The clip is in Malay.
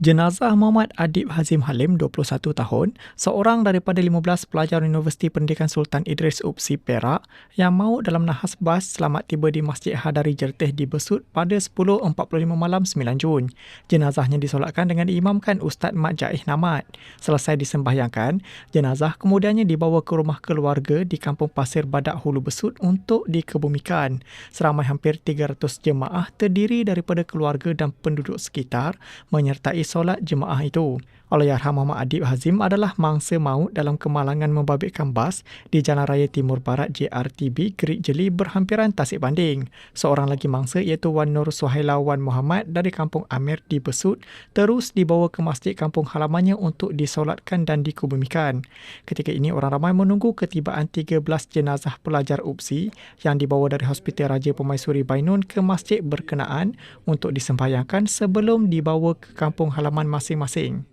Jenazah Muhammad Adib Hazim Halim, 21 tahun, seorang daripada 15 pelajar Universiti Pendidikan Sultan Idris UPSI Perak yang maut dalam nahas bas selamat tiba di Masjid Hadari Jerteh di Besut pada 10.45 malam 9 Jun. Jenazahnya disolatkan dengan diimamkan Ustaz Mat Jaih Namad. Selesai disembahyangkan, jenazah kemudiannya dibawa ke rumah keluarga di Kampung Pasir Badak Hulu Besut untuk dikebumikan. Seramai hampir 300 jemaah terdiri daripada keluarga dan penduduk sekitar menyertai solat jemaah itu. Allahyarham Muhammad Adib Hazim adalah mangsa maut dalam kemalangan membabitkan bas di Jalan Raya Timur Barat JRTB Gerik Jeli berhampiran tasik banding. Seorang lagi mangsa iaitu Wan Nur Suhaila Wan Muhammad dari Kampung Amir di Besut terus dibawa ke masjid kampung halamannya untuk disolatkan dan dikubumikan. Ketika ini orang ramai menunggu ketibaan 13 jenazah pelajar UPSI yang dibawa dari Hospital Raja Pemaisuri Bainun ke masjid berkenaan untuk disembahyangkan sebelum dibawa ke kampung halaman masing-masing.